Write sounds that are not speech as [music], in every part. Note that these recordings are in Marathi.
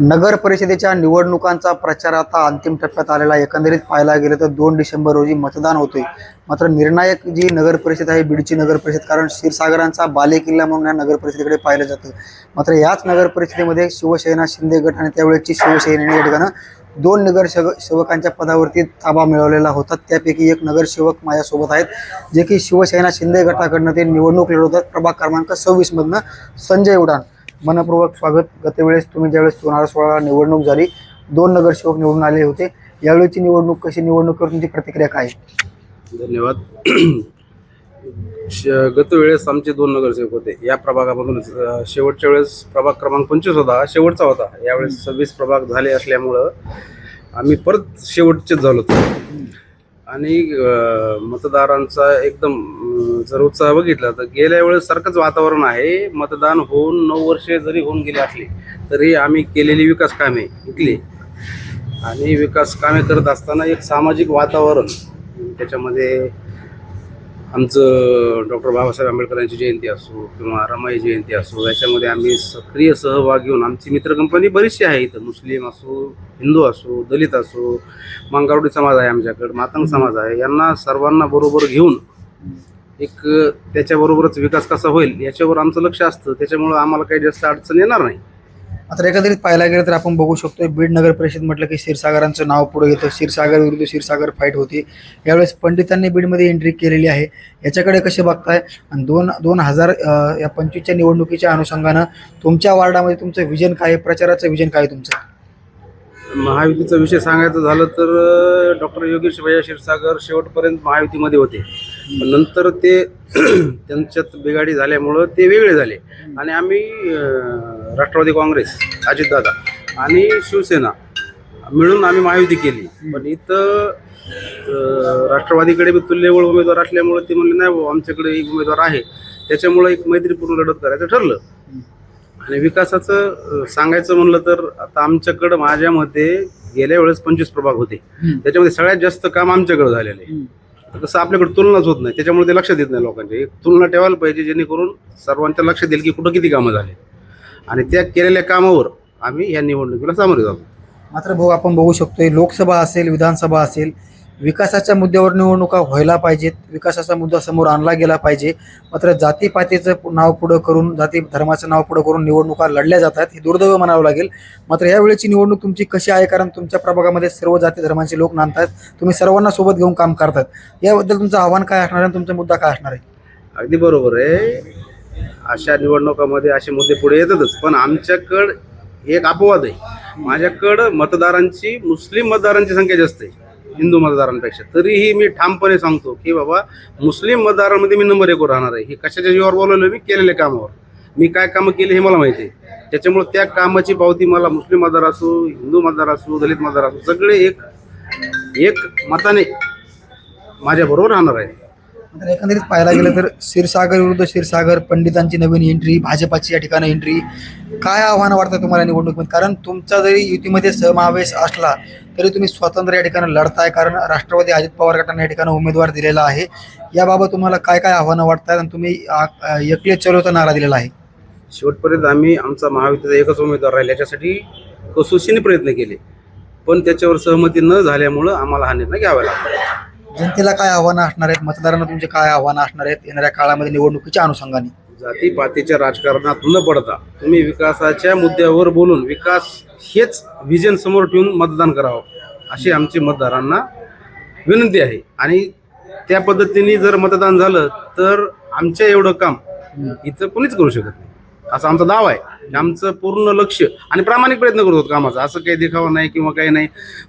नगर परिषदेच्या निवडणुकांचा प्रचार आता अंतिम टप्प्यात आलेला एकंदरीत पाहायला गेलं तर दोन डिसेंबर रोजी मतदान होतोय. मात्र निर्णायक जी नगर परिषद आहे बीडची नगर परिषद कारण क्षीरसागरांचा बालेकिल्ला म्हणून या नगर परिषदेकडे पाहिलं जातं. मात्र याच नगर परिषदेमध्ये शिवसेना शिंदे गट आणि त्यावेळेची शिवसेनेने या ठिकाणं दोन नगर सेवकांच्या पदावरती ताबा मिळवलेला होता. त्यापैकी एक नगरसेवक माझ्यासोबत आहेत जे की शिवसेना शिंदे गटाकडनं ते निवडणूक लढवतात. प्रभाग क्रमांक सव्वीसमधनं संजय उडान. मनपूर्वक स्वागत. गतवेळेस तुम्ही ज्यावेळेस सोनार सोळा निवडणूक झाली दोन नगरसेवक निवडून आले होते. यावेळेची निवडणूक कशी निवडणूक करून तुमची प्रतिक्रिया काय? धन्यवाद. गतवेळेस आमचे दोन नगरसेवक होते. या प्रभागामधून शेवटच्या वेळेस प्रभाग क्रमांक पंचवीस होता. हा शेवटचा होता. यावेळेस सव्वीस प्रभाग झाले असल्यामुळं आम्ही परत शेवटचेच झालो होतो. आणि मतदारांचा एकदम जर उत्साह बघितला तर गेल्या वेळेस सारखंच वातावरण आहे. मतदान होऊन नऊ वर्षे जरी होऊन गेली असली तरी आम्ही केलेली विकास कामे इथली. आणि विकास कामे करत असताना एक सामाजिक वातावरण त्याच्यामध्ये आमचं डॉक्टर बाबासाहेब आंबेडकरांची जयंती असो किंवा रमाई जयंती असो याच्यामध्ये आम्ही सक्रिय सहभाग घेऊन आमची मित्र कंपनी बरीचशी आहे इथं. मुस्लिम असो हिंदू असो दलित असो मांगावडी समाज आहे आमच्याकडं मातंग समाज आहे. यांना सर्वांना बरोबर घेऊन एक त्याच्याबरोबरच विकास कसा होईल याच्यावर आमचं लक्ष असतं. त्याच्यामुळं आम्हाला काही जास्त अडचण येणार नाही. मात्र एकंदरीत पाहायला गेलं तर आपण बघू शकतो बीड नगर परिषद म्हटलं की क्षीरसागरांचं नाव पुढे येतं क्षीरसागर विरुद्ध क्षीरसागर फाईट होती. यावेळेस पंडितांनी बीडमध्ये एंट्री केलेली आहे. याच्याकडे कसे बघताय? आणि दोन दोन हजार या पंचवीसच्या निवडणुकीच्या अनुषंगानं तुमच्या वार्डामध्ये तुमचं विजन काय आहे? प्रचाराचं विजन काय आहे तुमचं? महायुतीचा विषय सांगायचं झालं तर डॉक्टर योगेश भैया क्षीरसागर शेवटपर्यंत महायुतीमध्ये होते. पण नंतर ते [clears throat] त्यांच्यात बिघाडी झाल्यामुळं ते वेगळे झाले. आणि आम्ही राष्ट्रवादी काँग्रेस अजितदादा आणि शिवसेना मिळून आम्ही महायुती केली. पण इथं राष्ट्रवादीकडे बी तुल्यबळ उमेदवार असल्यामुळे ते म्हणले नाही भाऊ आमच्याकडे एक उमेदवार आहे. त्याच्यामुळे एक मैत्रीपूर्ण लढत करायचं ठरलं. आणि विकासाचं सांगायचं म्हणलं तर आता आमच्याकडं माझ्या मते गेल्या वेळेस पंचवीस प्रभाग होते. त्याच्यामध्ये सगळ्यात जास्त काम आमच्याकडे झालेलं आहे. तर कसं आपल्याकडे तुलनाच होत नाही. त्याच्यामुळे ते लक्ष देत नाही लोकांच्या. एक तुलना ठेवायला पाहिजे जेणेकरून सर्वांच्या लक्षात येईल की कुठं किती कामं झाले. आणि त्या केलेल्या कामावर आम्ही या निवडणुकीला सामोरे जातो मात्र भाऊ आपण बघू शकतोय लोकसभा असेल विधानसभा असेल विकासाच्या मुद्द्यावर निवडणुका व्हायला पाहिजेत. विकासाचा मुद्दा समोर आणला गेला पाहिजे. मात्र जातीपातीचं नाव पुढं करून जाती धर्माचं नाव पुढं करून निवडणुका लढल्या जातात हे दुर्दैव म्हणावं लागेल. मात्र यावेळेची निवडणूक तुमची कशी आहे? कारण तुमच्या प्रभागामध्ये सर्व जाती धर्माचे लोक नांदतात. तुम्ही सर्वांना सोबत घेऊन काम करतात. याबद्दल तुमचं आव्हान काय असणार आहे आणि तुमचा मुद्दा काय असणार आहे? अगदी बरोबर आहे. अशा निवडणुकामध्ये असे मुद्दे पुढे येतातच. पण आमच्याकडं एक अपवाद आहे. माझ्याकडं मतदारांची मुस्लिम मतदारांची संख्या जास्त आहे. हिंदू मतदारांपेक्षा. तरीही मी ठामपणे सांगतो की बाबा मुस्लिम मतदारांमध्ये मी नंबर एकवर राहणार आहे. हे कशाच्या जीवावर बोलवलं? मी केलेल्या कामावर. मी काय कामं केली हे मला माहिती आहे. त्याच्यामुळे त्या कामाची पावती मला मुस्लिम मतदार असो हिंदू मतदार असो दलित मतदार असो सगळे एक एक मताने माझ्याबरोबर राहणार आहे. तर एकंदरीत पाहायला गेलं तर क्षीरसागर विरुद्ध क्षीरसागर पंडितांची नवीन एंट्री भाजपाची या ठिकाणी एंट्री काय आव्हान वाटतं तुम्हाला निवडणुकीमध्ये? कारण तुमचा जरी युतीमध्ये समावेश असला तरी तुम्ही स्वतंत्र या ठिकाणी लढताय. कारण राष्ट्रवादी अजित पवार गटांना या ठिकाणी उमेदवार दिलेला आहे. याबाबत तुम्हाला काय काय आव्हानं वाटतात? आणि तुम्ही एकले चलोचा नारा दिलेला आहे. शेवटपर्यंत आम्ही आमचा महायुतीचा एकच उमेदवार राहिला. याच्यासाठी कसोशीने प्रयत्न केले. पण त्याच्यावर सहमती न झाल्यामुळं आम्हाला हा निर्णय घ्यावा लागला. जनतेला काय आव्हानं असणार आहेत? मतदारांना तुमचे काय आव्हानं असणार आहेत? येणाऱ्या काळामध्ये निवडणुकीच्या अनुषंगाने? जातीपातीच्या राजकारणात न पडता. तुम्ही विकासाच्या मुद्द्यावर बोलून विकास हेच व्हिजन समोर ठेवून मतदान करावं अशी आमची मतदारांना विनंती आहे. आणि त्या पद्धतीने जर मतदान झालं तर आमच्या एवढं काम इथं कोणीच करू शकत नाही. असा आमचा दावा आहे. आमचं पूर्ण लक्ष आणि प्रामाणिक प्रयत्न करत होतो कामाचा. असं काही देखावा नाही किंवा काही नाही.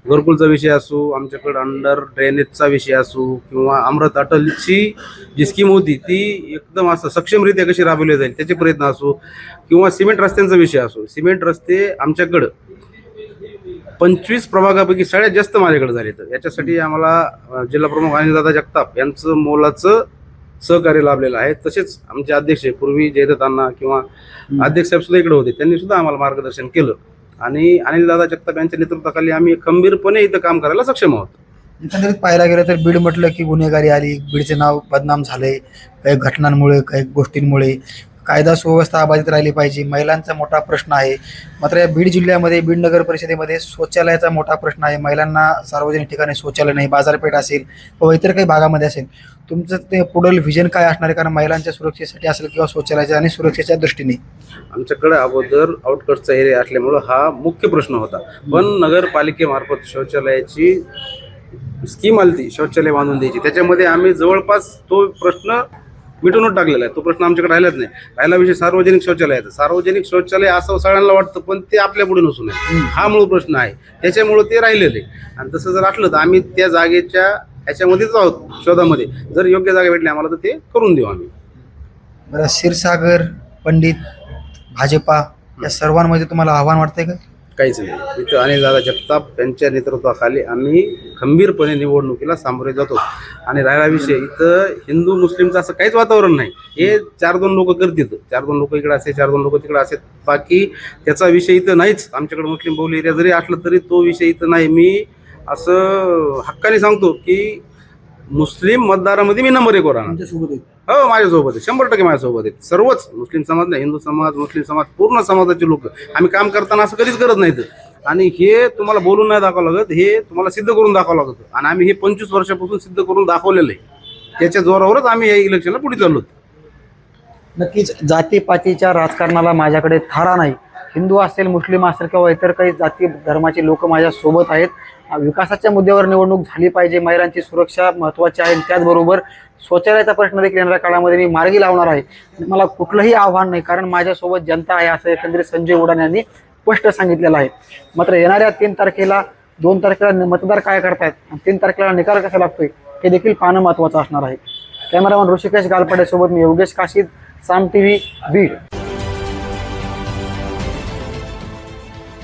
घरकुलचा विषय असो आमच्याकडं अंडर ड्रेनेजचा विषय असो किंवा अमृत अटलची जी स्कीम होती ती एकदम असं सक्षमरित्या कशी राबवली जाईल त्याचे प्रयत्न असो किंवा सिमेंट रस्त्यांचा विषय असो. सिमेंट रस्ते आमच्याकडं पंचवीस प्रभागापैकी सगळ्यात जास्त माझ्याकडे झाले तर. याच्यासाठी आम्हाला जिल्हाप्रमुख जिल्हा प्रमुख अनिलदादा जगताप यांचं मोलाचं सहकार्य लाभलेलं आहे. तसेच आमचे अध्यक्ष पूर्वी जयदत्तांना किंवा अध्यक्ष साहेब सुद्धा इकडे होते. त्यांनी सुद्धा आम्हाला मार्गदर्शन केलं. आणि अनिलदादा जगताप यांच्या नेतृत्वाखाली आम्ही खंबीरपणे इथं काम करायला सक्षम आहोत. एकंदरीत पाहायला गेलं तर बीड म्हटलं की गुन्हेगारी आली. बीडचे नाव बदनाम झाले. काही घटनांमुळे काही गोष्टींमुळे. कायदा सुव्यवस्था अबाधित राहिली पाहिजे. महिलांचा मोठा प्रश्न आहे. मात्र या बीड जिल्ह्यामध्ये बीड नगर परिषदेमध्ये शौचालयाचा मोठा प्रश्न आहे. महिलांना सार्वजनिक ठिकाणी शौचालय नाही बाजारपेठ असेल व इतर काही भागामध्ये असेल. तुमचं ते पुढील व्हिजन काय असणार आहे? कारण महिलांच्या सुरक्षेसाठी असेल किंवा शौचालयाच्या आणि सुरक्षेच्या दृष्टीने. आमच्याकडे अगोदर आउटकटचा एरिया असल्यामुळं हा मुख्य प्रश्न होता. पण नगरपालिकेमार्फत शौचालयाची स्कीम आली ती शौचालय बांधून द्यायची. त्याच्यामध्ये आम्ही जवळपास तो प्रश्न मिटूनच टाकलेला आहे. तो प्रश्न आमच्याकडे राहिलाच नाही. राहिला विषय सार्वजनिक शौचालयाचा. सार्वजनिक शौचालय असं सगळ्यांना वाटतं पण ते आपल्या पुढे नसून आहे. हा मूळ प्रश्न आहे. त्याच्यामुळं ते राहिलेलं. आहे आणि तसं जर असलं तर आम्ही त्या जागेच्या ह्याच्यामध्येच आहोत शोधामध्ये. जर योग्य जागा भेटली आम्हाला तर ते करून देऊ आम्ही. बरं क्षीरसागर पंडित भाजपा या सर्वांमध्ये तुम्हाला आव्हान वाटतंय का? काहीच नाही. इथं अनिल दादा जगताप यांच्या नेतृत्वाखाली आम्ही खंबीरपणे निवडणुकीला सामोरे जातो. आणि राहिला विषय इथं हिंदू मुस्लिमचं असं काहीच वातावरण नाही. हे चार दोन लोक करतील. चार दोन लोक इकडे असे चार दोन लोक तिकडे असे बाकी त्याचा विषय इथं नाहीच. आमच्याकडे मुस्लिम बहुल एरिया जरी असलं तरी तो विषय इथं नाही. मी असं हक्काने सांगतो की मुस्लिम मतदारामध्ये मी नंबर एक वर तुमच्यासोबत. हो माझ्यासोबत आहे. शंभर टक्के माझ्यासोबत आहेत सर्वच मुस्लिम समाज नाही हिंदू समाज मुस्लिम समाज पूर्ण समाजाचे लोक. आम्ही काम करताना असं कधीच करत नाहीत. आणि हे तुम्हाला बोलून नाही दाखवावं लागत हे तुम्हाला सिद्ध करून दाखवावं लागत. आणि आम्ही हे पंचवीस वर्षापासून सिद्ध करून दाखवलेलं आहे. त्याच्या जोरावरच आम्ही या इलेक्शनला पुढे चाललो. नक्कीच जातीपातीच्या राजकारणाला माझ्याकडे थारा नाही. हिंदू असेल मुस्लिम असेल किंवा इतर काही जाती धर्माचे लोक माझ्या सोबत आहेत. विकासाच्या मुद्द्यावर निवडणूक झाली पाहिजे. महिलांची सुरक्षा महत्त्वाची आहे. त्याचबरोबर शौचालयाचा प्रश्न देखील येणाऱ्या काळामध्ये मी मार्गी लावणार आहे. मला कुठलंही आव्हान नाही. कारण माझ्यासोबत जनता आहे असं एकंदरीत संजय उडान यांनी स्पष्ट सांगितलेलं आहे. मात्र येणाऱ्या तीन तारखेला दोन तारखेला मतदार काय करतायत? आणि तीन तारखेला निकाल कसा लागतोय? हे देखील पाहणं महत्त्वाचं असणार आहे. कॅमेरामॅन ऋषिकेश गालपाड्यासोबत मी योगेश काशीद साम टी व्ही बीड.